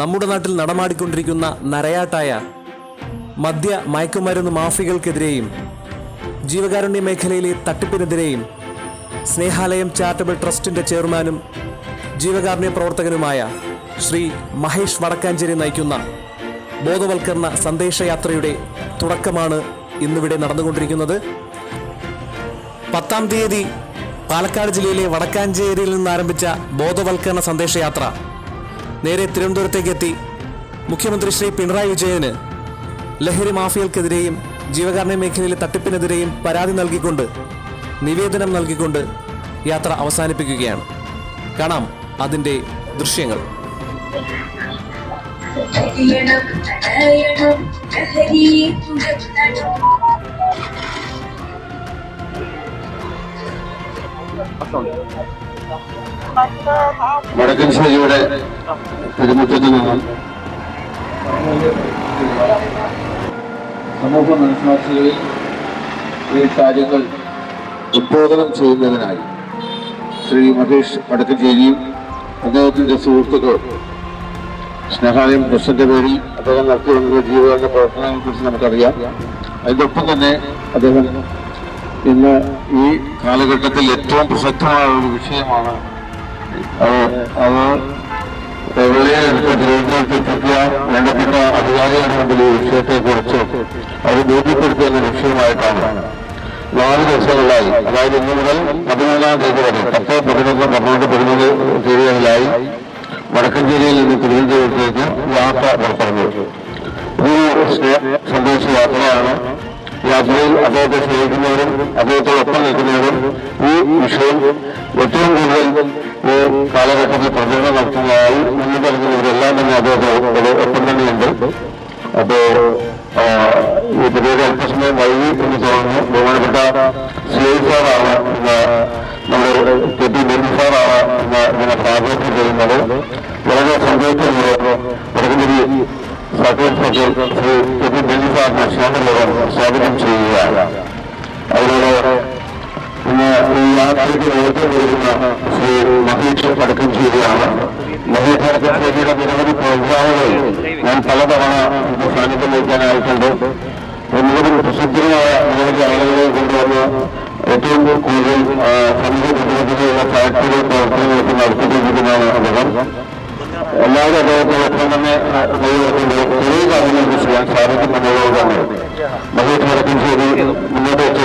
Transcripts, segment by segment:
നമ്മുടെ നാട്ടിൽ നടമാടിക്കൊണ്ടിരിക്കുന്ന നരയാട്ടായ മദ്യ മയക്കുമരുന്ന് മാഫികൾക്കെതിരെയും ജീവകാരുണ്യ മേഖലയിലെ തട്ടിപ്പിനെതിരെയും സ്നേഹാലയം ചാരിറ്റബിൾ ട്രസ്റ്റിന്റെ ചെയർമാനും ജീവകാരുണ്യ പ്രവർത്തകനുമായ ശ്രീ മഹേഷ് വടക്കാഞ്ചേരി നയിക്കുന്ന ബോധവൽക്കരണ സന്ദേശയാത്രയുടെ തുടക്കമാണ് ഇന്നിവിടെ നടന്നുകൊണ്ടിരിക്കുന്നത്. പത്താം തീയതി പാലക്കാട് ജില്ലയിലെ വടക്കാഞ്ചേരിയിൽ നിന്ന് ആരംഭിച്ച ബോധവൽക്കരണ സന്ദേശയാത്ര നേരെ തിരുവനന്തപുരത്തേക്ക് എത്തി മുഖ്യമന്ത്രി ശ്രീ പിണറായി വിജയന് ലഹരി മാഫിയകൾക്കെതിരെയും ജീവകാരുണ്യ മേഖലയിലെ തട്ടിപ്പിനെതിരെയും പരാതി നൽകിക്കൊണ്ട് നിവേദനം നൽകിക്കൊണ്ട് യാത്ര അവസാനിപ്പിക്കുകയാണ്. കാണാം അതിന്റെ ദൃശ്യങ്ങൾ. ലഹരിയെ സജിയുടെ തിരുമുറ്റത്ത് നിന്നും സമൂഹ മനസ്സാക്ഷികളിൽ ഈ കാര്യങ്ങൾ ഉദ്ബോധനം ചെയ്യുന്നതിനായി ശ്രീ മഹേഷ് വടക്കഞ്ചേരിയും അദ്ദേഹത്തിന്റെ സുഹൃത്തുക്കൾ സ്നേഹാലയം ട്രസ്റ്റിന്റെ പേരിൽ അദ്ദേഹം നടത്തിയിരുന്ന ജീവകാരുണ്യ പ്രവർത്തനങ്ങളെ കുറിച്ച് നമുക്കറിയാം. അതിന്റെ ഒപ്പം തന്നെ അദ്ദേഹം ഇന്ന് ഈ കാലഘട്ടത്തിൽ ഏറ്റവും പ്രസക്തമായ ഒരു വിഷയമാണ് അത് വെള്ളയെടുത്ത് വേണ്ടപ്പെട്ട അധികാരികളുടെ മുമ്പിൽ ഈ വിഷയത്തെ കുറിച്ച് അത് ബോധ്യപ്പെടുത്തുന്ന വിഷയമായിട്ടാണ്. നാല് ദിവസങ്ങളിലായി അതായത് ഇന്ന് മുതൽ പതിനൊന്നാം തീയതി വരെ പത്ത് പതിനൊന്ന് പന്ത്രണ്ട് പതിനൊന്ന് തീയതികളിലായി വടക്കഞ്ചേരിയിൽ നിന്ന് തിരുവനന്തപുരത്തേക്ക് യാത്ര നടത്തുന്നത് സന്ദേശ യാത്രയാണ് യാത്രയിൽ അദ്ദേഹത്തെ സ്നേഹിക്കുന്നവരും അദ്ദേഹത്തോടൊപ്പം നിൽക്കുന്നവരും ഈ വിഷയം ഏറ്റവും കൂടുതൽ ഈ കാലഘട്ടത്തിൽ പ്രചരണം നടത്തുന്നതായി മുന്നിൽ പറഞ്ഞവരെല്ലാം തന്നെ അദ്ദേഹത്തോട് ഒപ്പം തന്നെയുണ്ട്. അപ്പോ ഈ പ്രത്യേക അല്പസമയം വൈകി എന്ന് തോന്നുന്നു. ബഹുമാനപ്പെട്ട സി ഐ നമ്മുടെ കെ പി ബെന്നി സാറാണ് ഇതിനെ പ്രാധാന്യം ചെയ്യുന്നത്. വളരെ സന്തോഷപൂർവം വടക്കഞ്ചേരി സർക്കാർ secretary Shri K T Benny സാറിനെ സ്വാഗതം സ്വാഗതം ചെയ്യുകയാണ്. അവരോട് ഇന്ന് ഈ യാത്രയ്ക്ക് നേതൃത്വം കൊടുക്കുന്ന ശ്രീ മഹേഷ് വടക്കഞ്ചേരിയാണ് മഹേഷ് വടക്കഞ്ചേരിയുടെ നിരവധി പ്രോഗ്രാമുകൾ ഞാൻ പലതവണ സാന്നിധ്യം വഹിക്കാനായിട്ടുണ്ട്. നിരവധി പ്രസിദ്ധമായ നിരവധി ആളുകളെ കൊണ്ടുവന്ന് ഏറ്റവും കൂടുതൽ സമൂഹ പ്രതിബദ്ധതയുള്ള ഫാക്ടറി പ്രവർത്തനങ്ങളൊക്കെ നടത്തിക്കൊണ്ടിരിക്കുന്നതാണ് അദ്ദേഹം. എല്ലാവരും അദ്ദേഹത്തോടൊപ്പം തന്നെ കൈവക്കുമ്പോൾ ചെറിയ കാര്യങ്ങൾക്ക് ചെയ്യാൻ സാധിക്കുമെന്നുള്ളത് തന്നെ മഹേഷ് വടക്കഞ്ചേരി മുന്നോട്ട് വെച്ച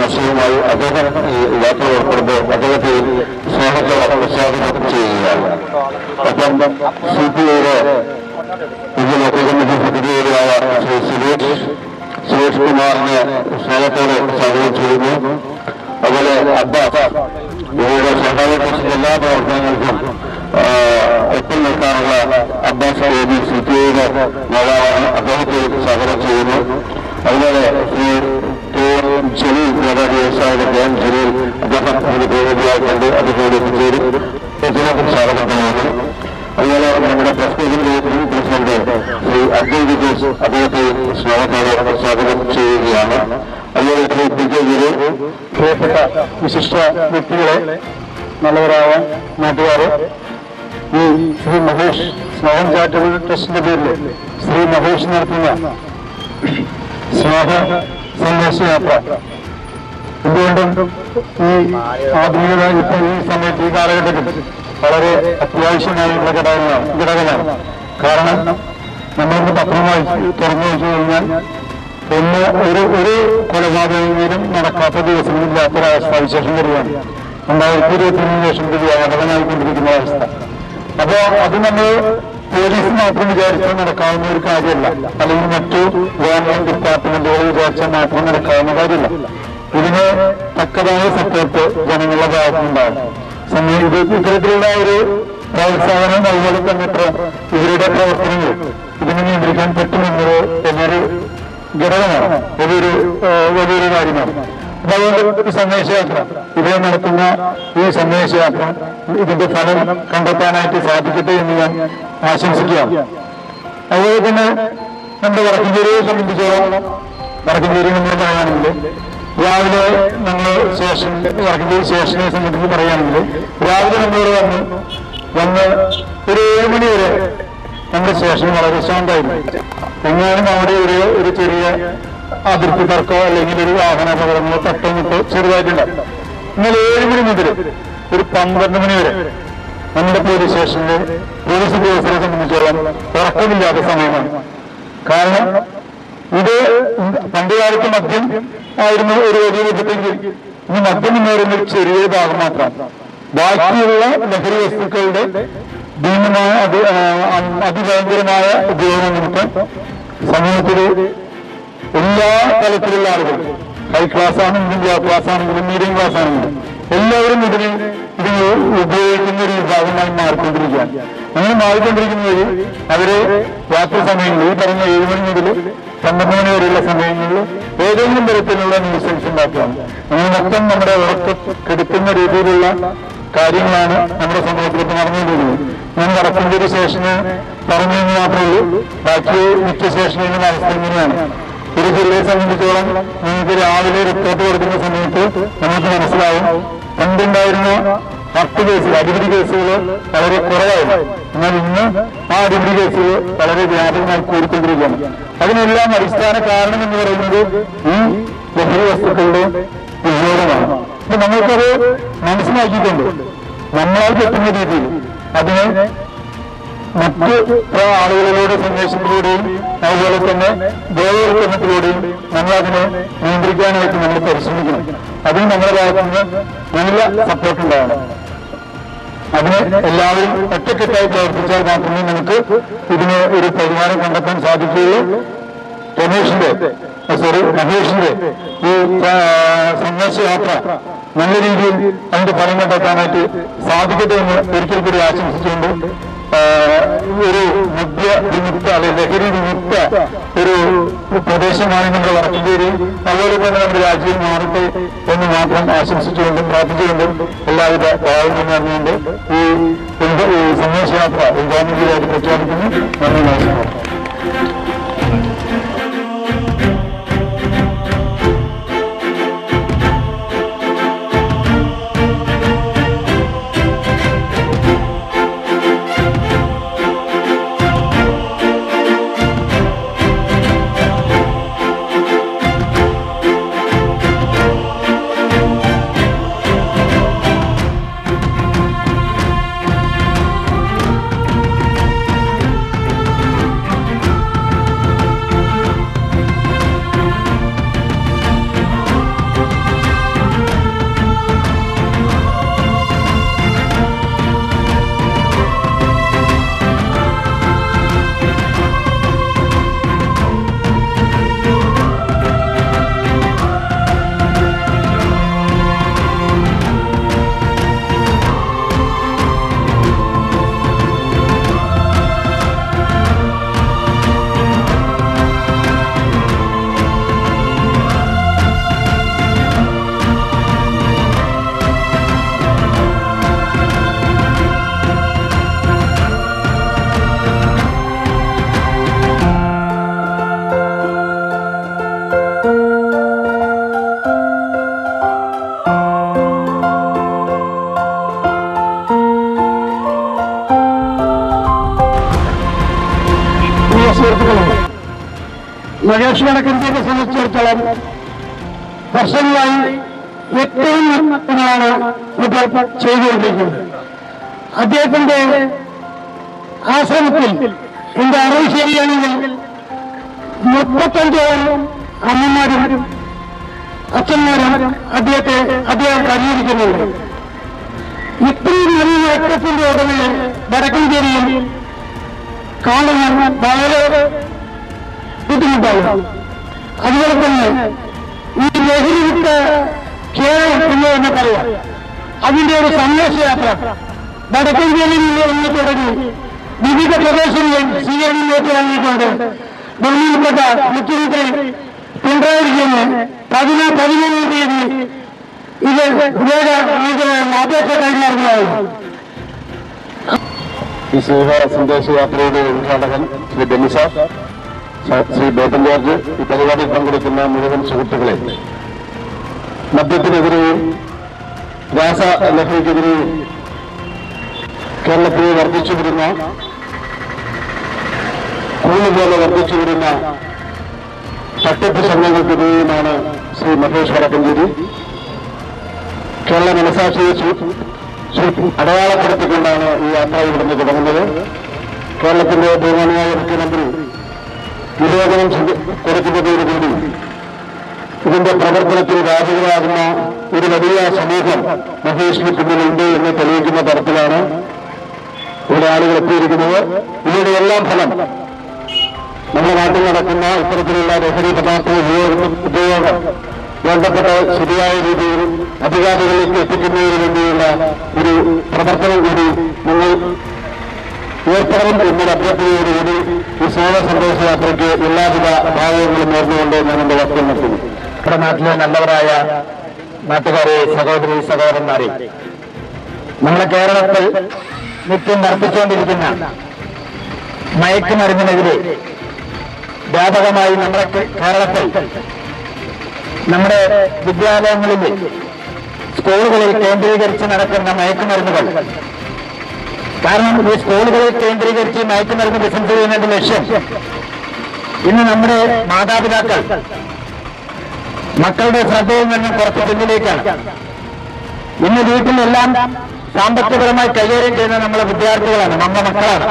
ആശയവുമായി അദ്ദേഹം യാത്ര ഏർപ്പെടുമ്പോൾ അദ്ദേഹത്തെ സ്നേഹത്തോടെ സ്വാഗതം ചെയ്യുകയാണ്. ഒപ്പം സി പി ഐയുടെ ഇന്ത്യൻ ലോക്കൽ കമ്മിറ്റി സെക്രട്ടറിയായ ശ്രീ സുരേഷ് സുരേഷ് കുമാറിനെ സ്നേഹത്തോടെ സ്വാഗതം ചെയ്യുന്നു. അതുപോലെ അബ്ബാസ് ഇവരുടെ ട്രസ്റ്റിന്റെ എല്ലാ പ്രവർത്തനങ്ങൾക്കും നിൽക്കാനുള്ള അബ്ബാസ് ബേബി സി പി ഐയുടെ നേതാവാണ് അദ്ദേഹത്തെ സ്വാഗതം ചെയ്യുന്നു. അതുപോലെ ശ്രീ കെ എം ജലീൽ വ്യാപാരി വ്യവസായിയുടെ കെ എം ജലീൽ അദ്ദേഹം ഒരു പ്രതിനിധിയായിട്ടുണ്ട് അദ്ദേഹത്തോട് എത്തിച്ചേരും. സ്വാഗതം ചെയ്യുന്നു അതുപോലെ നമ്മുടെ പ്രസിഡന്റിന്റെ പ്രസിഡന്റ് ശ്രീ അബ്ദുൽ വിജേഷ് അദ്ദേഹത്തെ സ്നേഹത്തോടെ സ്വാഗതം ചെയ്യുകയാണ്. അതുപോലെ ശ്രീ പി ഗുരു പ്രിയപ്പെട്ട വിശിഷ്ട വ്യക്തികളെ നല്ലവരായ നാട്ടുകാരെ ഈ ശ്രീ മഹേഷ് സ്നേഹം ചാരിറ്റബിൾ ട്രസ്റ്റിന്റെ പേരിൽ ശ്രീ മഹേഷ് നടത്തുന്ന സ്നേഹ സന്ദേശയാത്ര. എന്തുകൊണ്ടും ഈ ആധുനികത ഇപ്പോൾ ഈ സമയത്ത് ഈ കാലഘട്ടത്തിൽ വളരെ അത്യാവശ്യമായിട്ടുള്ള ഘടകമാണ് ഘടകമാണ് കാരണം നമ്മളിന്ന് പത്രം വായിച്ചു തുറന്നു വെച്ചു കഴിഞ്ഞാൽ ഒന്ന് ഒരു ഒരു കൊലപാതകങ്ങളും നടക്കാത്ത ദിവസങ്ങളില്ലാത്തൊരവസ്ഥ വിശേഷം വരികയാണ്. രണ്ടായിരത്തി ഇരുപത്തി മൂന്ന് ലക്ഷം രൂപ വ്യാപകമായിക്കൊണ്ടിരിക്കുന്ന അവസ്ഥ. അപ്പോ അത് നമ്മൾ പോലീസ് മാത്രം വിചാരിച്ചാൽ നടക്കാവുന്ന ഒരു കാര്യമല്ല. അല്ലെങ്കിൽ മറ്റു ഗവൺമെന്റ് ഡിപ്പാർട്ട്മെന്റുകൾ വിചാരിച്ചാൽ മാത്രം നടക്കാവുന്ന കാര്യമല്ല. ഇതിന് തക്കതായ സപ്പോർട്ട് ജനങ്ങളുടെ ഭാഗത്തുണ്ടാവും സമയം ഇത് ഇത്തരത്തിലുള്ള ഒരു പ്രോത്സാഹനം അതുപോലെ തന്നെ ഇവരുടെ പ്രവർത്തനങ്ങൾ. ഇതിനെ നിയന്ത്രിക്കാൻ പറ്റുമെന്നത് എന്നൊരു ഘടകമാണ്. വലിയൊരു വലിയൊരു കാര്യമാണ്. അതുകൊണ്ട് സന്ദേശയാത്ര. ഇവിടെ നടത്തുന്ന ഈ സന്ദേശയാത്ര ഇതിന്റെ ഫലം കണ്ടെത്താനായിട്ട് സാധിക്കട്ടെ എന്ന് ഞാൻ ആശംസിക്കുകയാണ്. അതുപോലെ തന്നെ നമ്മുടെ വടക്കഞ്ചേരിയെ സംബന്ധിച്ചോളം വടക്കഞ്ചേരി നമ്മൾ പറയുകയാണെങ്കിൽ രാവിലെ നമ്മൾ സ്റ്റേഷനിൽ വടക്കഞ്ചേരി സ്റ്റേഷനെ സംബന്ധിച്ച് പറയുകയാണെങ്കിൽ രാവിലെ നമ്മൾ വന്ന് വന്ന് ഒരു ഏഴ് മണി വരെ നമ്മുടെ സ്റ്റേഷൻ വളരെ ശാന്തമായിരുന്നു എങ്ങാനും അവിടെ ഒരു ഒരു ചെറിയ അതിർത്തി തർക്കമോ അല്ലെങ്കിൽ ഒരു വാഹനാപകടങ്ങളോ തട്ടമിട്ടോ ചെറുതായിട്ടുണ്ടാവും ഇന്നലെ ഏഴ് മണി മുതൽ ഒരു പന്ത്രണ്ട് മണി വരെ നമ്മുടെ പോലീസ് സ്റ്റേഷനിലെ പോലീസ് ഉദ്യോഗസ്ഥരെ സംബന്ധിച്ചോളം ഉറക്കമില്ലാത്ത സമയമാണ്. കാരണം ഇത് പണ്ട് കാലത്ത് മദ്യം ആയിരുന്നു ഒരു വലിയ ബുദ്ധിമുട്ടെങ്കിൽ ഇനി മദ്യം എന്ന് പറയുന്ന ഒരു ചെറിയൊരു ഭാഗം മാത്രമാണ് ബാക്കിയുള്ള ലഹരി വസ്തുക്കളുടെ ഭീമമായ അതി അതിഭയങ്കരമായ ഉപയോഗം നിമിത്തം സമൂഹത്തിൽ എല്ലാ തലത്തിലുള്ള ആളുകൾ ഹൈ ക്ലാസ് ആണെങ്കിലും ലോ ക്ലാസ് ആണെങ്കിലും മീഡിയം ക്ലാസ് ആണെങ്കിലും എല്ലാവരും ഇതിന് ഇത് ഉപയോഗിക്കുന്ന ഒരു വിഭാഗമായി മാറിക്കൊണ്ടിരിക്കുകയാണ്. അങ്ങനെ മാറിക്കൊണ്ടിരിക്കുന്ന വഴി അവർ രാത്രി സമയങ്ങളിൽ ഈ പറഞ്ഞ ഏഴ് മണി മുതൽ പന്ത്രണ്ട് മണി വരെയുള്ള സമയങ്ങളിൽ ഏതെങ്കിലും തരത്തിലുള്ള ന്യൂസൻസ് ഉണ്ടാക്കുകയാണ്. അങ്ങനെ മൊത്തം നമ്മുടെ ഉറക്കം കെടുക്കുന്ന രീതിയിലുള്ള കാര്യങ്ങളാണ് നമ്മുടെ സമൂഹത്തിൽ ഇപ്പൊ നടന്നുകൊണ്ടിരിക്കുന്നത്. ഞാൻ വടക്കഞ്ചേരി സ്റ്റേഷന് പറഞ്ഞു മാത്രമേ ഉള്ളൂ. ബാക്കി മിക്ക സ്റ്റേഷനിലും അവസ്ഥ ഇങ്ങനെയാണ്. ഒരു ജില്ലയെ സംബന്ധിച്ചോളം നിങ്ങൾക്ക് രാവിലെ റിപ്പോർട്ട് കൊടുക്കുന്ന സമയത്ത് നമുക്ക് മനസ്സിലാവും പണ്ടുണ്ടായിരുന്ന പത്ത് കേസുകൾ അടിപിടി കേസുകൾ വളരെ കുറവായിരുന്നു. എന്നാൽ ഇന്ന് ആ അടിപിടി കേസുകൾ വളരെ വ്യാപകമായി കൂടിക്കൊണ്ടിരിക്കുകയാണ്. അതിനെല്ലാം അടിസ്ഥാന കാരണം എന്ന് പറയുന്നത് ഈ ലഹരി വസ്തുക്കളുടെ ഉപയോഗമാണ്. അപ്പൊ നമ്മൾക്കത് മനസ്സിലാക്കിയിട്ടുണ്ട് നമ്മളാൽ പറ്റുന്ന രീതിയിൽ അതിനെ മറ്റ് ആളുകളിലൂടെ സന്ദേശത്തിലൂടെയും അതുപോലെ തന്നെ ബോധവൽക്കരണത്തിലൂടെയും നമ്മൾ അതിനെ നിയന്ത്രിക്കാനായിട്ട് നമ്മൾ പരിശ്രമിക്കണം. അതിന് നമ്മുടെ ഭാഗത്ത് നിന്ന് നല്ല സപ്പോർട്ട് ഉണ്ടാവണം. അതിന് എല്ലാവരും ഒറ്റക്കെട്ടായി പ്രവർത്തിച്ചാൽ മാത്രമേ നമുക്ക് ഇതിന് ഒരു പരിഹാരം കണ്ടെത്താൻ സാധിക്കുകയുള്ളൂ. രമേഷിന്റെ സോറി മഹേഷിന്റെ ഈ സന്ദേശയാത്ര നല്ല രീതിയിൽ അതിന്റെ ഫലം കണ്ടെത്താനായിട്ട് സാധിക്കട്ടെ എന്ന് ഒരിക്കൽ കൂടി ആശംസിച്ചുകൊണ്ട് ഒരു മദ്യ വിമുക്ത അല്ലെങ്കിൽ ലഹരി വിമുക്ത ഒരു പ്രദേശമാണ് നമ്മുടെ വടക്കഞ്ചേരി അതുപോലെ തന്നെ നമ്മുടെ രാജ്യം മാറട്ടെ എന്ന് മാത്രം ആശംസിച്ചുകൊണ്ടും പ്രാർത്ഥിച്ചുകൊണ്ടും എല്ലാവിധ ഭാവങ്ങളും നടന്നുകൊണ്ട് ഈ സന്ദേശയാത്ര ചെയ്തായിട്ട് പ്രഖ്യാപിക്കുന്നു. നന്ദി നമസ്കാരം. മഹേഷ് വടക്കഞ്ചേരിയെ സംബന്ധിച്ചിടത്തോളം വർഷങ്ങളായി ഏറ്റവും നിർമ്മാണങ്ങളാണ് ഇപ്പോൾ ചെയ്തുകൊണ്ടിരിക്കുന്നത്. അദ്ദേഹത്തിന്റെ ആശ്രമത്തിൽ എന്റെ അറിവ് ശരിയാണെങ്കിൽ മുപ്പത്തഞ്ചോളം അമ്മമാരും അച്ഛന്മാരും അദ്ദേഹത്തെ അദ്ദേഹം അറിയിരിക്കുന്നുണ്ട് ഇത്രയും നല്ല രക്തത്തിന്റെ ഉടമയെ വടക്കഞ്ചേരിയിൽ കാണുന്ന വളരെ ബുദ്ധിമുട്ടാണ്. അതുപോലെ തന്നെ ഈ ലഹരി വിട്ട് കേരളം എന്ന് തന്നെ പറയാം. അതിന്റെ ഒരു സന്ദേശയാത്ര വടക്കഞ്ചേരിയിൽ നിന്ന് തുടങ്ങി വിവിധ പ്രദേശങ്ങളിൽ സ്വീകരണത്തിലേക്ക് വാങ്ങിക്കൊണ്ട് ബഹുമാനപ്പെട്ട മുഖ്യമന്ത്രി പിണറായി വിജയന് പതിനാ പതിമൂന്നാം തീയതി ഇത് വേഗ അപേക്ഷ കൈമാറുന്നതായിരുന്നു ഈ സ്നേഹ സന്ദേശയാത്രയുടെ ഉദ്ഘാടകൻ ശ്രീ ബെനിസ ശ്രീ ബേബൻ ജോർജ് ഈ പരിപാടിയിൽ പങ്കെടുക്കുന്ന മുഴുവൻ സുഹൃത്തുക്കളെ. മദ്യത്തിനെതിരെയും രാസ ലഹരിക്കെതിരെയും കേരളത്തിൽ വർദ്ധിച്ചു വരുന്ന കൂളി പോലെ വർദ്ധിച്ചു വരുന്ന തട്ടിപ്പ് സംഘങ്ങൾക്കെതിരെയുമാണ് ശ്രീ മഹേഷ് വടക്കഞ്ചേരി. കേരള മനസാക്ഷിയെ അടയാളപ്പെടുത്തിക്കൊണ്ടാണ് ഈ യാത്ര ഇവിടുന്ന് തുടങ്ങുന്നത്. കേരളത്തിന്റെ ബഹുമാനിയായ മുഖ്യമന്ത്രി നിരോധനം കുറയ്ക്കുന്നതോടുകൂടി ഇതിന്റെ പ്രവർത്തനത്തിൽ രാജകരാകുന്ന ഒരു വലിയ സമൂഹം മഹേഷിന് പിന്നിലുണ്ട് എന്ന് തെളിയിക്കുന്ന തരത്തിലാണ് ഇവിടെ ആളുകൾ എത്തിയിരിക്കുന്നത്. ഇതിന്റെ എല്ലാം ഫലം നമ്മുടെ നാട്ടിൽ നടക്കുന്ന ഇത്തരത്തിലുള്ള ലഹരി പദാർത്ഥ ഉപയോഗം ഉപയോഗം വേണ്ടപ്പെട്ട ശരിയായ രീതിയിൽ അധികാരികളിലേക്ക് എത്തിക്കുന്നതിന് വേണ്ടിയുള്ള ഒരു പ്രവർത്തനം കൂടി നിങ്ങൾ ഏർപ്പെടണം എന്നൊരു അഭ്യർത്ഥനയോടുകൂടി ഈ സേവ സന്ദേശയാത്രയ്ക്ക് എല്ലാവിധ ഭാഗങ്ങളും നേർന്നുകൊണ്ട് ഞാൻ എന്റെ വാക്കുകൾ നിർത്തുന്നു. നമ്മുടെ നാട്ടിലെ നല്ലവരായ നാട്ടുകാരെ സഹോദരി സഹോദരന്മാരെ നമ്മുടെ കേരളത്തിൽ നിത്യം വർദ്ധിച്ചുകൊണ്ടിരിക്കുന്ന മയക്കുമരുന്നിനെതിരെ വ്യാപകമായി നമ്മുടെ കേരളത്തിൽ നമ്മുടെ വിദ്യാലയങ്ങളിൽ സ്കൂളുകളിൽ കേന്ദ്രീകരിച്ച് നടക്കുന്ന മയക്കുമരുന്നുകൾ കാരണം ഈ സ്കൂളുകളിൽ കേന്ദ്രീകരിച്ച് മയക്കുമരുന്ന് ബിസിനസ് ചെയ്യുന്നതിന്റെ ലക്ഷ്യം ഇന്ന് നമ്മുടെ മാതാപിതാക്കൾ മക്കളുടെ ശ്രദ്ധയിൽ നിന്നും കുറച്ച് പിന്നിലേക്കാണ്. ഇന്ന് വീട്ടിലെല്ലാം സാമ്പത്തികപരമായി കൈകാര്യം ചെയ്യുന്ന നമ്മളെ വിദ്യാർത്ഥികളാണ് നമ്മുടെ മക്കളാണ്.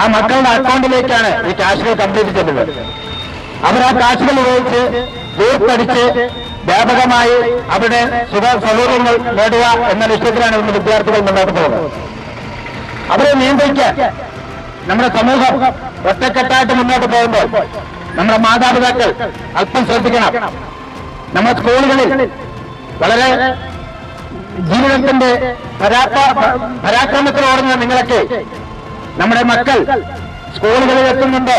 ആ മക്കളുടെ അക്കൗണ്ടിലേക്കാണ് ഈ കാശുകൾ കംപ്ലീറ്റ് ചെയ്തത്. അവർ ആ കാശുകൾ ഉപയോഗിച്ച് ദൂർത്തടിച്ച് വ്യാപകമായി അവരുടെ സുഖ സൗകര്യങ്ങൾ നേടുക എന്ന ലക്ഷ്യത്തിലാണ് ഇന്ന് വിദ്യാർത്ഥികൾ മുന്നോട്ട് പോകുന്നത്. അവരെ നിയന്ത്രിക്കാൻ നമ്മുടെ സമൂഹം ഒറ്റക്കെട്ടായിട്ട് മുന്നോട്ട് പോകുമ്പോൾ നമ്മുടെ മാതാപിതാക്കൾ അല്പം ശ്രദ്ധിക്കണം. നമ്മുടെ സ്കൂളുകളിൽ വളരെ ജീവിതത്തിന്റെ പരാക്രമത്തിലോടുന്ന നിങ്ങളൊക്കെ നമ്മുടെ മക്കൾ സ്കൂളുകളിൽ എത്തുന്നുണ്ടോ?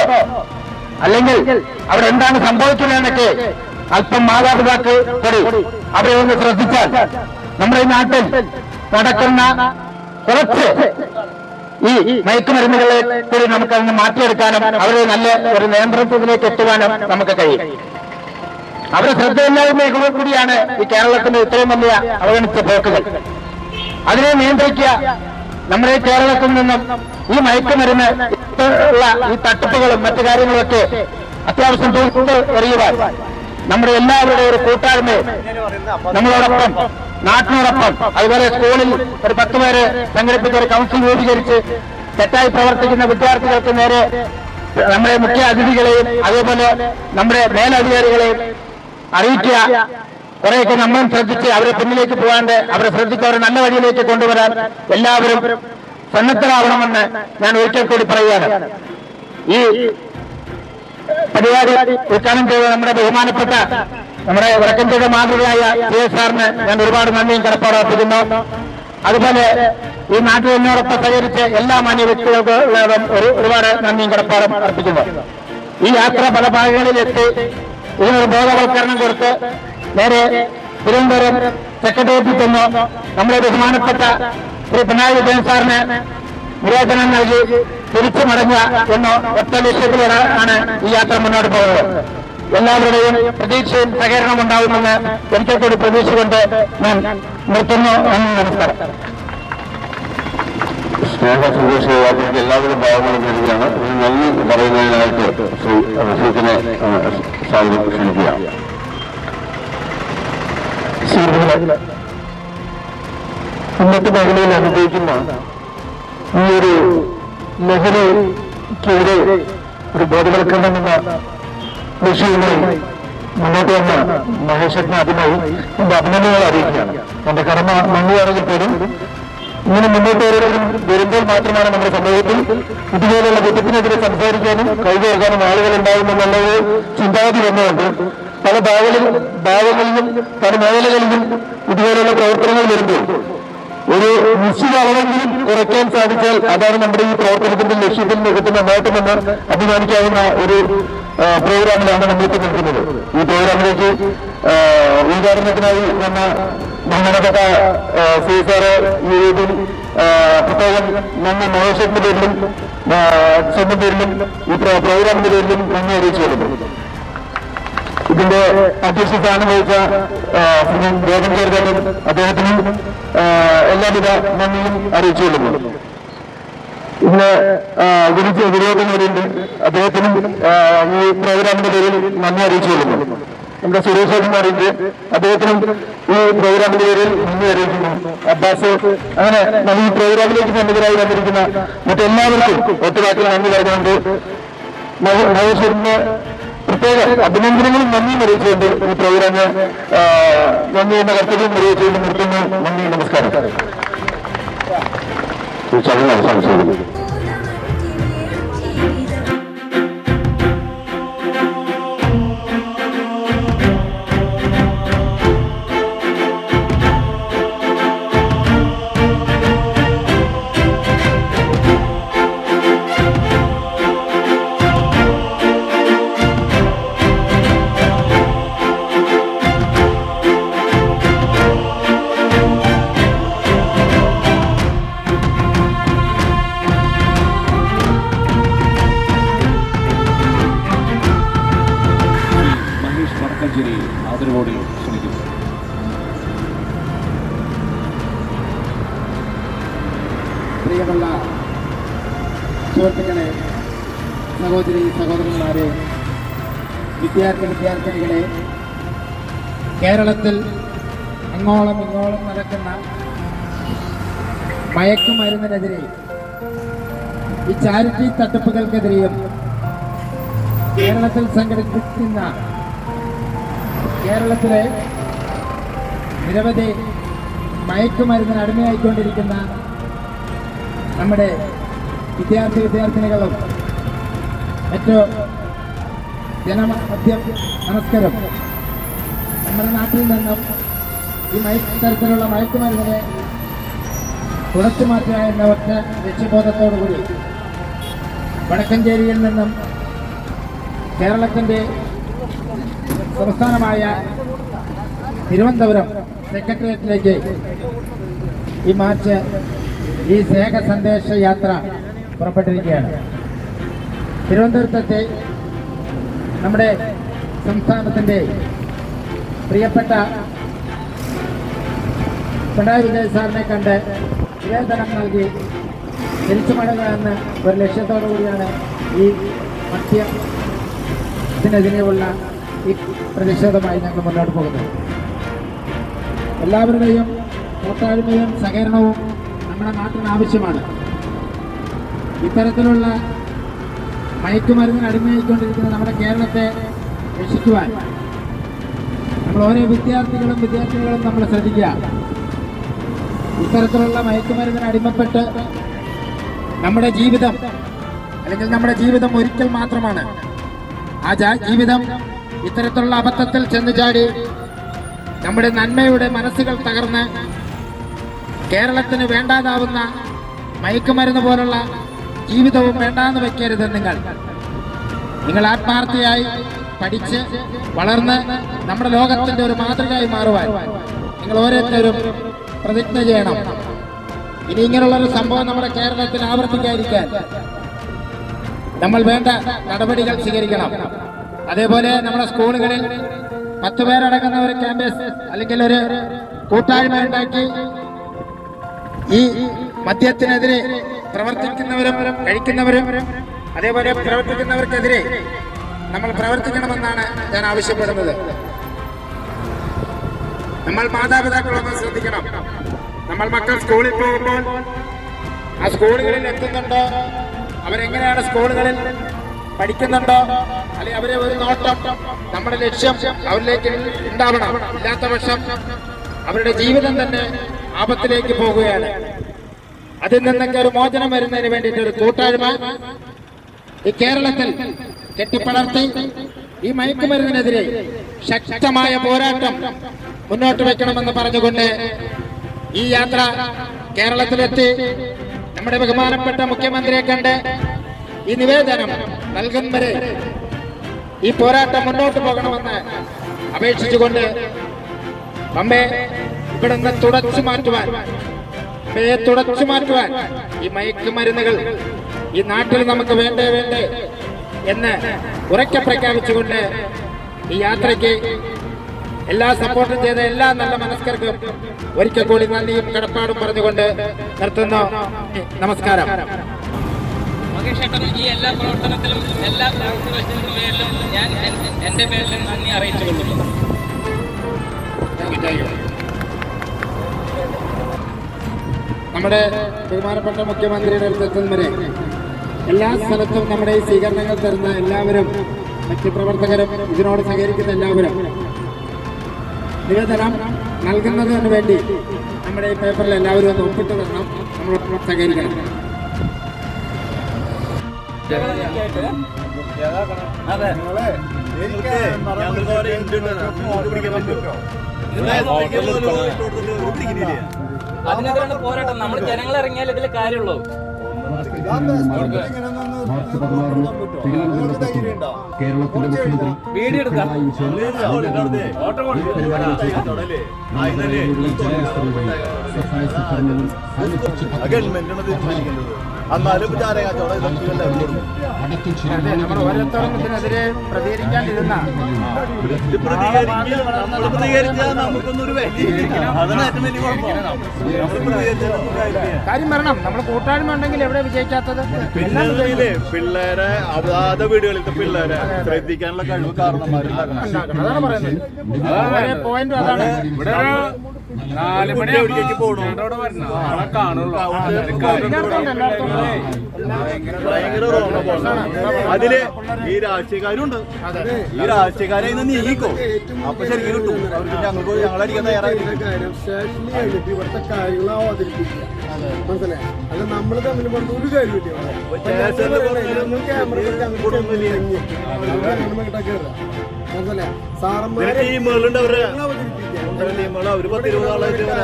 അല്ലെങ്കിൽ അവിടെ എന്താണ് സംഭവിക്കുന്നതെന്നൊക്കെ അല്പം മാതാപിതാക്കൾ കൂടി അവരെ ഒന്ന് ശ്രദ്ധിച്ചാൽ നമ്മുടെ ഈ നാട്ടിൽ നടക്കുന്ന കുറച്ച് ഈ മയക്കുമരുന്നുകളെ കൂടി നമുക്ക് അതിന് മാറ്റിയെടുക്കാനും അവരെ നല്ല ഒരു നിയന്ത്രണത്തിലേക്ക് എത്തുവാനും നമുക്ക് കഴിയും. അവരുടെ ശ്രദ്ധയില്ലായ്മ കൂടിയാണ് ഈ കേരളത്തിന്റെ ഇത്രയും വലിയ അവഗണിച്ച പോക്കുകൾ. അതിനെ നിയന്ത്രിക്കുക. നമ്മുടെ കേരളത്തിൽ നിന്നും ഈ മയക്കുമരുന്ന് ഉള്ള ഈ തട്ടിപ്പുകളും മറ്റു കാര്യങ്ങളൊക്കെ അത്യാവശ്യം തൂത്ത് എറിയുവാൻ നമ്മുടെ എല്ലാവരുടെയും ഒരു കൂട്ടായ്മ. നമ്മളോടൊപ്പം നാട്ടിനോടൊപ്പം അതുപോലെ സ്കൂളിൽ ഒരു പത്ത് പേര് സംഘടിപ്പിച്ച ഒരു കൗൺസിൽ രൂപീകരിച്ച് തെറ്റായി പ്രവർത്തിക്കുന്ന വിദ്യാർത്ഥികൾക്ക് നേരെ നമ്മുടെ മുഖ്യ അതിഥികളെയും അതേപോലെ നമ്മുടെ മേലധികാരികളെയും അറിയിക്കുക. കുറെയൊക്കെ നമ്മളും ശ്രദ്ധിച്ച് അവരെ പിന്നിലേക്ക് പോകാണ്ട് അവരെ ശ്രദ്ധിച്ച് അവരെ നല്ല വഴിയിലേക്ക് കൊണ്ടുവരാൻ എല്ലാവരും സന്നദ്ധരാവണമെന്ന് ഞാൻ ഒരിക്കൽ കൂടി പറയുകയാണ്. ഈ പരിപാടി ഉദ്ഘാടനം ചെയ്ത നമ്മുടെ ബഹുമാനപ്പെട്ട നമ്മുടെ വടക്കഞ്ചേരി മാതൃകയായ പി എസ് സാറിന് ഞാൻ ഒരുപാട് നന്ദിയും കടപ്പാട് അർപ്പിക്കുന്നു. അതുപോലെ ഈ നാട്ടിൽ എന്നോടൊപ്പം സഹകരിച്ച് എല്ലാ മാന്യ വ്യക്തികൾക്കും ഒരു ഒരുപാട് നന്ദിയും കടപ്പാടും അർപ്പിക്കുന്നു. ഈ യാത്ര പല ഭാഗങ്ങളിലെത്തി ഇതിനൊരു ബോധവൽക്കരണം കൊടുത്ത് നേരെ തിരുവനന്തപുരം സെക്രട്ടേറിയറ്റിൽ ചെന്നു. നമ്മുടെ ബഹുമാനപ്പെട്ട ശ്രീ പിണറായി വിജയൻ സാറിന് നിവേദനം നൽകി. തിരിച്ചു മടങ്ങുക എന്ന ഒറ്റ ലക്ഷ്യത്തിലാണ് ഈ യാത്ര മുന്നോട്ട് പോകുന്നത്. എല്ലാവരുടെയും പ്രതീക്ഷയും സഹകരണം ഉണ്ടാകുമെന്ന് ഒരിക്കൽ കൂടി പ്രതീക്ഷിച്ചുകൊണ്ട് ഞാൻ നിർത്തുന്നു എന്ന് നമസ്കാരം. സ്നേഹ സന്തോഷ യാത്രയ്ക്ക് എല്ലാവരും ഭാഗങ്ങളും നൽകുകയാണ് നന്ദി പറയുന്നതിനായിട്ട് ശ്രീ റഫീഖിനെ സ്വാഗതം ക്ഷണിക്കുകയാണ്. ഇന്നത്തെ മേഖലയിൽ അനുഭവിക്കുന്ന ഈ ഒരു ലഹരിക്കെതിരെ ഒരു ബോധവൽക്കരണം എന്ന ലക്ഷ്യവുമായി മുന്നോട്ട് വന്ന മഹേഷത്തിന് ആദ്യമായി എന്റെ അഭിനന്ദനങ്ങൾ അറിയിക്കുകയാണ്. എന്റെ കർമ്മ മങ്ങുകയാണെങ്കിൽ പോലും ഇങ്ങനെ മുന്നോട്ട് വരുന്ന വരുമ്പോൾ മാത്രമാണ് നമ്മുടെ സമൂഹത്തിൽ ഇതുപോലുള്ള കുറ്റത്തിനെതിരെ സംസാരിക്കാനും കൈകോർക്കാനും ആളുകൾ ഉണ്ടാകുമെന്നുള്ളത് ചിന്താഗതി വന്നുകൊണ്ട് പല ഭാഗങ്ങളിലും ഭാഗങ്ങളിലും പല മേഖലകളിലും ഇതുപോലുള്ള പ്രവർത്തനങ്ങൾ വരുമ്പോൾ ഒരു നിശ്ചിത അളവെങ്കിലും കുറയ്ക്കാൻ സാധിച്ചാൽ അതാണ് നമ്മുടെ ഈ പ്രവർത്തനത്തിന്റെ ലക്ഷ്യത്തിൽ നികത്തുന്ന നേട്ടമെന്ന് അഭിമാനിക്കാവുന്ന ഒരു പ്രോഗ്രാമിലാണ് നമ്മളിപ്പോൾ നിൽക്കുന്നത്. ഈ പ്രോഗ്രാമിലേക്ക് ഉദ്ഘാടനത്തിനായി വന്ന ബഹുമാനപ്പെട്ട സി സാറ് ഈ രീതിയിൽ പ്രത്യേകം നന്ദി മഹേഷിന്റെ പേരിലും സ്വന്തം പേരിലും ഈ പ്രോ- പ്രോഗ്രാമിന്റെ പേരിലും നന്ദി അറിയിച്ചു കൊടുക്കുന്നു ഇതിന്റെ അധ്യക്ഷ സ്ഥാനം വഹിച്ച ശ്രീ വേഗം ചേർക്കാനും അദ്ദേഹത്തിനും എല്ലാവിധ നന്ദിയും അറിയിച്ചുകൊള്ളുന്നു ഇതിന് ഗുരുജി ഗുരുവോട്ടം കൂടിയുണ്ട് അദ്ദേഹത്തിനും ഈ പ്രോഗ്രാമിന്റെ പേരിൽ നന്ദി അറിയിച്ചു കൊള്ളുന്നു. നമ്മുടെ സുരേഷ് കുമാറിന്റെ അദ്ദേഹത്തിനും ഈ പ്രോഗ്രാമിന്റെ പേരിൽ നന്ദി അറിയിക്കുന്നു. അബ്ബാസ് അങ്ങനെ നമ്മൾ ഈ പ്രോഗ്രാമിലേക്ക് സന്നിധരായി വന്നിരിക്കുന്ന മറ്റെല്ലാവർക്കും ഒറ്റവാക്കിൽ നന്ദി പറഞ്ഞുകൊണ്ട് മഹേശ്വരന്റെ മഹേശ്വരന് പ്രത്യേക അഭിനന്ദനങ്ങളും നന്ദിയും അറിയിച്ചുകൊണ്ട് ഈ പ്രോഗ്രാമിന് ആ, നന്ദി എന്ന കർത്തവ്യം അറിയിച്ചുകൊണ്ട് നിർത്തുന്നു. നന്ദി നമസ്കാരം. ഈ മയക്കുമരുന്നിനെതിരെ ഈ ചാരിറ്റി തട്ടിപ്പുകൾക്കെതിരെയും കേരളത്തിൽ സംഘടിപ്പിക്കുന്ന കേരളത്തിലെ നിരവധി മയക്കുമരുന്നിന് അടിമയായിക്കൊണ്ടിരിക്കുന്ന നമ്മുടെ വിദ്യാർത്ഥി വിദ്യാർത്ഥിനികളും മറ്റു ജനമധ്യം നമസ്കാരം. നമ്മുടെ നാട്ടിൽ നിന്നും ഈ മയ തരത്തിലുള്ള മയക്കുമരുന്നിനെ തുടച്ചു മാറ്റുക എന്ന ഒറ്റ ലക്ഷ്യബോധത്തോടുകൂടി വടക്കഞ്ചേരിയിൽ നിന്നും കേരളത്തിന്റെ സംസ്ഥാനമായ തിരുവനന്തപുരം സെക്രട്ടേറിയറ്റിലേക്ക് ഈ മാർച്ച് ഈ സ്നേഹ സന്ദേശ യാത്ര പുറപ്പെട്ടിരിക്കുകയാണ്. തിരുവനന്തപുരത്തെ നമ്മുടെ സംസ്ഥാനത്തിന്റെ പ്രിയപ്പെട്ട പിണറായി വിജയൻ സാറിനെ കണ്ട് നിവേദനം നൽകി തിരിച്ചു മടങ്ങുക എന്ന ഒരു ലക്ഷ്യത്തോടു കൂടിയാണ് ഈ മദ്യത്തിനെതിരെയുള്ള ഈ പ്രതിഷേധമായി ഞങ്ങൾ മുന്നോട്ട് പോകുന്നത്. എല്ലാവരുടെയും കൂട്ടായ്മയും സഹകരണവും നമ്മുടെ നാട്ടിന് ആവശ്യമാണ്. ഇത്തരത്തിലുള്ള മയക്കുമരുന്നിന് അടിമയായിക്കൊണ്ടിരിക്കുന്ന നമ്മുടെ കേരളത്തെ രക്ഷിക്കുവാൻ നമ്മൾ ഓരോ വിദ്യാർത്ഥികളും വിദ്യാർത്ഥികളും നമ്മൾ ശ്രദ്ധിക്കുക. ഇത്തരത്തിലുള്ള മയക്കുമരുന്നിന് അടിമപ്പെട്ട് നമ്മുടെ ജീവിതം അല്ലെങ്കിൽ നമ്മുടെ ജീവിതം ഒരിക്കൽ മാത്രമാണ്. ആ ജീവിതം ഇത്തരത്തിലുള്ള അബദ്ധത്തിൽ ചെന്ന് ചാടി നമ്മുടെ നന്മയുടെ മനസ്സുകൾ തകർന്ന് കേരളത്തിന് വേണ്ടാതാവുന്ന മയക്കുമരുന്ന് പോലുള്ള ജീവിതവും വേണ്ടാന്ന് വെക്കരുത് നിങ്ങൾ. നിങ്ങൾ ആത്മാർത്ഥിയായി പഠിച്ച് വളർന്ന് നമ്മുടെ ലോകത്തിന്റെ ഒരു മാതൃകയായി മാറുവാൻ നിങ്ങൾ ഓരോരുത്തരും പ്രതിജ്ഞ ചെയ്യണം. ഇനി ഇങ്ങനെയുള്ള ഒരു സംഭവം നമ്മുടെ കേരളത്തിൽ ആവർത്തിക്കാതിരിക്കാൻ നമ്മൾ വേണ്ട നടപടികൾ സ്വീകരിക്കണം. അതേപോലെ നമ്മുടെ സ്കൂളുകളിൽ പത്ത് പേരടങ്ങുന്ന ഒരു ക്യാമ്പസ് അല്ലെങ്കിൽ ഒരു കൂട്ടായ്മ ഉണ്ടാക്കി ഈ മദ്യത്തിനെതിരെ പ്രവർത്തിക്കുന്നവരും കഴിക്കുന്നവരും അതേപോലെ പ്രവർത്തിക്കുന്നവർക്കെതിരെ നമ്മൾ പ്രവർത്തിക്കണമെന്നാണ് ഞാൻ ആവശ്യപ്പെടുന്നത്. നമ്മൾ മാതാപിതാക്കളൊന്ന് ശ്രദ്ധിക്കണം. നമ്മൾ മക്കൾ സ്കൂളിൽ പോകുമ്പോൾ ആ സ്കൂളുകളിൽ എത്തുന്നുണ്ടോ? അവരെങ്ങനെയാണ് സ്കൂളുകളിൽ പഠിക്കുന്നുണ്ടോ? അല്ലെങ്കിൽ അവരെ ഒരു നോട്ടം നമ്മുടെ ലക്ഷ്യം അവരിലേക്ക് ഉണ്ടാവണം. ഇല്ലാത്ത പക്ഷം അവരുടെ ജീവിതം തന്നെ ആപത്തിലേക്ക് പോകുകയാണ്. അതിൽ നിന്നൊക്കെ ഒരു മോചനം വരുന്നതിന് വേണ്ടിയിട്ട് ഒരു കൂട്ടായ്മ ഈ കേരളത്തിൽ കെട്ടിപ്പടർത്തി ഈ മയക്കുമരുന്നിനെതിരെ ശക്തമായ പോരാട്ടം മുന്നോട്ട് വെക്കണമെന്ന് പറഞ്ഞുകൊണ്ട് ഈ യാത്ര കേരളത്തിലെത്തി. നമ്മുടെ ബഹുമാനപ്പെട്ട മുഖ്യമന്ത്രിയെ കണ്ട് ഈ നിവേദനം നൽകും വരെ ഈ പോരാട്ടം മുന്നോട്ട് പോകണമെന്ന് അപേക്ഷിച്ചുകൊണ്ട് പമ്പെ ഇവിടുന്ന് തുടച്ചു മാറ്റുവാൻ അമ്മയെ തുടച്ചു മാറ്റുവാൻ ഈ മയക്കുമരുന്നുകൾ ഈ നാട്ടിൽ നമുക്ക് വേണ്ടേ വേണ്ടേ എന്ന് ഉറക്കെ പ്രഖ്യാപിച്ചുകൊണ്ട് ഈ യാത്രയ്ക്ക് എല്ലാ സപ്പോർട്ടും ചെയ്ത എല്ലാ നല്ല മനസ്കർക്കും ഒരിക്കൽ കൂടി നന്ദിയും കടപ്പാടും പറഞ്ഞുകൊണ്ട് നിർത്തുന്നു. നമസ്കാരം. ഈ എല്ലാ പ്രവർത്തനത്തിലും എല്ലാ പ്രവർത്തനത്തിനും ഞാൻ എൻ- എന്റെ പേരിൽ നന്ദി അറിയിച്ചു കൊള്ളുന്നു നമ്മുടെ ബഹുമാനപ്പെട്ട മുഖ്യമന്ത്രിയുടെ അടുത്തെത്തും വരെ എല്ലാ സ്ഥലത്തും നമ്മുടെ ഈ സ്വീകരണങ്ങൾ തരുന്ന എല്ലാവരും പ്രവർത്തകരും ഇതിനോട് സഹകരിക്കുന്ന എല്ലാവരും നിവേദനം നൽകുന്നതിന് വേണ്ടി നമ്മുടെ ഈ പേപ്പറിൽ എല്ലാവരും ഒന്ന് ഒപ്പിട്ട് തരണം. നമ്മൾ സഹകരിക്കണം അതെ. അതിനെതിരാണ് പോരാട്ടം. നമ്മൾ ജനങ്ങൾ ഇറങ്ങിയാൽ ഇതിൽ കാര്യമുള്ളൂ. കേരളത്തിന്റെ മുഖ്യമന്ത്രി വീഡിയോ എടുക്കാം എന്നാലും ചാരങ്ങ എല്ലാവരും കൊടുക്കും നമ്മൾ പ്രതികരിക്കാണ്ടിരുന്ന കാര്യം വരണം. നമ്മൾ കൂട്ടായ്മ ഉണ്ടെങ്കിൽ എവിടെ വിജയിക്കാത്തത്? പിന്നെ പിള്ളേരെ അതാത വീടുകളിലത്തെ പിള്ളേരെ ശ്രദ്ധിക്കാനുള്ള കഴിവ് കാരണന്മാരുണ്ടാക്കണം അതാണ് പറയുന്നത്. പോയിന്റ് അതാണ്. നാല് മണി എവിടേക്ക് പോകണം. ഭയങ്കര റോങ്ങ പോകണം അതിൽ ഈ രാഷ്ട്രീയക്കാരുണ്ട്. ഈ രാഷ്ട്രീയക്കാരെ ഇന്ന് നീങ്ങിക്കോ അപ്പൊ ശരിക്കും കിട്ടും. അവർക്ക് ഞങ്ങൾക്ക് ഞങ്ങളടിക്കാൻ തയ്യാറായിട്ടില്ല. ഇവിടുത്തെ കാര്യങ്ങൾ അവതരിപ്പിക്കുക. മനസ്സിലായി? അല്ല നമ്മൾ തമ്മിൽ കൊണ്ട് ഒരു കാര്യമില്ല ക്യാമറ മനസ്സിലായി? സാറന്മാരെ ടീമുകളുണ്ട് പത്ത്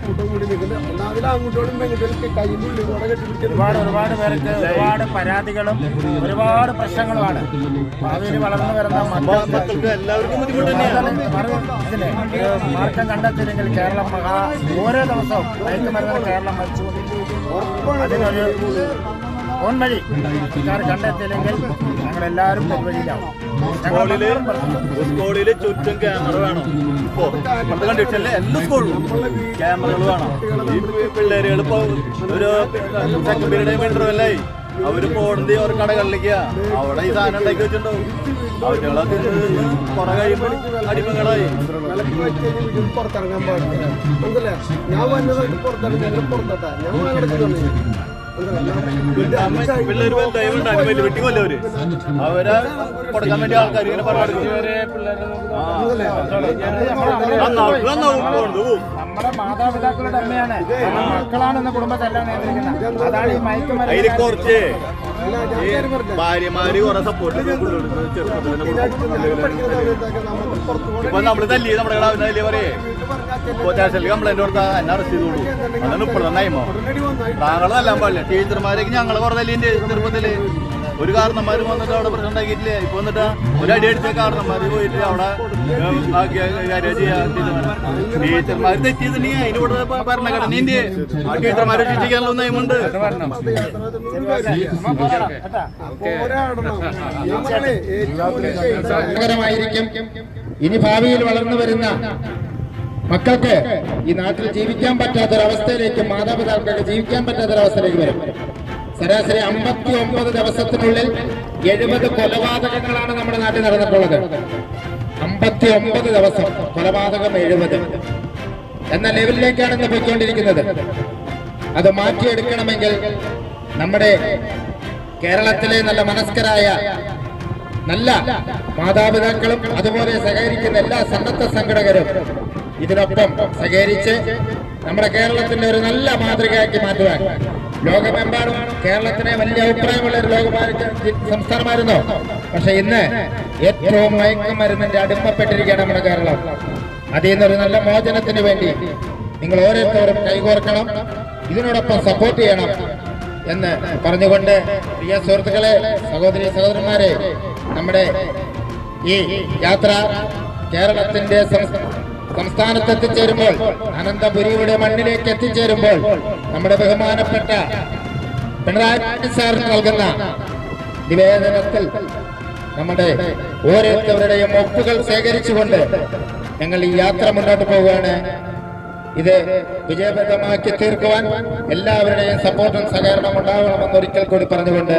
കൂട്ടം കൂടി നിൽക്കുന്നത് ഒന്നാമതിൽ അങ്ങോട്ടും ഇങ്ങോട്ടും കയ്യിന്റെ ഉള്ളിൽ കൂടെ കെട്ടിപ്പിടിക്കുന്നത് ഒരുപാട് ഒരുപാട് പേർക്ക് ഒരുപാട് പരാതികളും ഒരുപാട് പ്രശ്നങ്ങളുമാണ്. ഭാവിയിൽ വളർന്നു വരുന്ന എല്ലാവർക്കും ബുദ്ധിമുട്ട് മാർഗം കണ്ടെത്തിയില്ലെങ്കിൽ കേരളം മഹാ ഓരോ ദിവസവും മയക്കുമരുന്ന് കേരളം മരിച്ചുകൊണ്ടിരിക്കും. അതിനൊരു പൊൻവഴി വഴി സർക്കാർ കണ്ടെത്തിയില്ലെങ്കിൽ ഞങ്ങളെല്ലാവരും പെരുവഴിയിലാവും സ്കൂളിൽ സ്കൂളിൽ ചുറ്റും ക്യാമറ വേണം. ഇപ്പോ പണ്ട് കണ്ടിട്ടില്ലേ? എല്ലാ സ്കൂളിലും ക്യാമറകൾ വേണം. ഈ പിള്ളേരുകൾ ഇപ്പൊ ഒരു സെക്കൻഡ് പീരീഡ് ഇന്റർവെല്ലായി അവർ പോണത് ഒരു കടകളിലേക്ക്. അവിടെ ഈ സാധനം ഉണ്ടാക്കി വെച്ചിട്ടുണ്ടാവും. അവരുകളൊക്കെ കുറെ കഴിയുമ്പോൾ അടിമകളായി. പുറത്തിറങ്ങാൻ പാടില്ല. ഞാൻ വന്നതായിട്ട് പുറത്തിറങ്ങി പുറത്തട്ടാ ഞാൻ വെട്ടി കൊല്ലവര് അവരെ കൊടുക്കാൻ വേണ്ടി ആൾക്കാർ ഇങ്ങനെ അമ്മയാണ് കുടുംബത്തെല്ലാം കുറച്ച് ഭാര്യമാര് കുറെ സപ്പോർട്ട് ചെറുപ്പത്തിൽ ഇപ്പൊ നമ്മൾ തല്ലി നമ്മുടെ കിടാവിനെ തല്ലി പറയേ. ഇപ്പൊ സ്റ്റേഷനിൽ കംപ്ലൈന്റ് കൊടുത്താൽ എന്നെ അറസ്റ്റ് ചെയ്തോളൂ. അതാണ് ഇപ്പോൾ നയമോ. താങ്കളെ തല്ലാൻ പാടില്ല. ടീച്ചർമാരേക്ക് ഞങ്ങളെ കുറെ തല്ലിന്റെ ചെറുപ്പത്തിൽ. ഒരു കാരണന്മാര് വന്നിട്ട് അവിടെ പ്രശ്നം ഉണ്ടാക്കിയിട്ടില്ലേ. ഇപ്പൊ വന്നിട്ട് ഒരു അടി അടിച്ച കാരണന്മാര് പോയിട്ട് അവിടെ ടീച്ചർമാര് ടീച്ചർമാർ തെറ്റിയതുണ്ടെങ്കിൽ അതിന് ഇവിടെ ഭരണഘടനയുണ്ട്. ആ ടീച്ചർമാരെ ശിക്ഷിക്കാനുള്ള നിയമമുണ്ട്. പോരാടണം ഇനി ഭാവിയിൽ വളർന്നു വരുന്ന മക്കൾക്ക് ഈ നാട്ടിൽ ജീവിക്കാൻ പറ്റാത്തൊരവസ്ഥയിലേക്ക് മാതാപിതാക്കൾക്ക് ജീവിക്കാൻ പറ്റാത്തൊരവസ്ഥയിലേക്ക് വരും. ശരാശരി അമ്പത്തി ഒമ്പത് ദിവസത്തിനുള്ളിൽ എഴുപത് കൊലപാതകങ്ങളാണ് നമ്മുടെ നാട്ടിൽ നടന്നിട്ടുള്ളത്. അമ്പത്തി ഒമ്പത് ദിവസം കൊലപാതകം എഴുപത്. എന്ന ലെവലിലേക്കാണ് ഇന്ന് പോയിക്കൊണ്ടിരിക്കുന്നത്. അത് മാറ്റിയെടുക്കണമെങ്കിൽ നമ്മുടെ കേരളത്തിലെ നല്ല മനസ്കരായ നല്ല മാതാപിതാക്കളും അതുപോലെ സഹകരിക്കുന്ന എല്ലാ സന്നദ്ധ സംഘടകരും ഇതിനൊപ്പം സഹകരിച്ച് നമ്മുടെ കേരളത്തിന്റെ ഒരു നല്ല മാതൃകയാക്കി മാറ്റുവാൻ ലോകമെമ്പാടും കേരളത്തിനെ വലിയ അഭിപ്രായമുള്ള ഒരു ലോക സംസ്ഥാനമായിരുന്നു. പക്ഷെ ഇന്ന് ഏറ്റവും മയക്കുമരുന്നിന്റെ അടുപ്പപ്പെട്ടിരിക്കുകയാണ് നമ്മുടെ കേരളം. അതിൽ നിന്നൊരു നല്ല മോചനത്തിന് വേണ്ടി നിങ്ങൾ ഓരോരുത്തരും കൈകോർക്കണം ഇതിനോടൊപ്പം സപ്പോർട്ട് ചെയ്യണം എന്ന് പറഞ്ഞുകൊണ്ട് പ്രിയ സുഹൃത്തുക്കളെ സഹോദരി സഹോദരന്മാരെ നമ്മുടെ ഈ യാത്ര കേരളത്തിന്റെ സംസ്ഥ- സംസ്ഥാനത്ത് എത്തിച്ചേരുമ്പോൾ അനന്തപുരിയുടെ മണ്ണിലേക്ക് എത്തിച്ചേരുമ്പോൾ നമ്മുടെ ബഹുമാനപ്പെട്ട പിണറായി സാർ നൽകുന്ന നിവേദനത്തിൽ നമ്മുടെ ഓരോരുത്തരുടെയും ഒപ്പുകൾ ശേഖരിച്ചുകൊണ്ട് ഞങ്ങൾ ഈ യാത്ര മുന്നോട്ട് പോവുകയാണ്. ഇത് വിജയപ്രദമാക്കി തീർക്കുവാൻ എല്ലാവരുടെയും സപ്പോർട്ടും സഹകരണവും ഉണ്ടാവണമെന്ന് ഒരിക്കൽ കൂടി പറഞ്ഞുകൊണ്ട്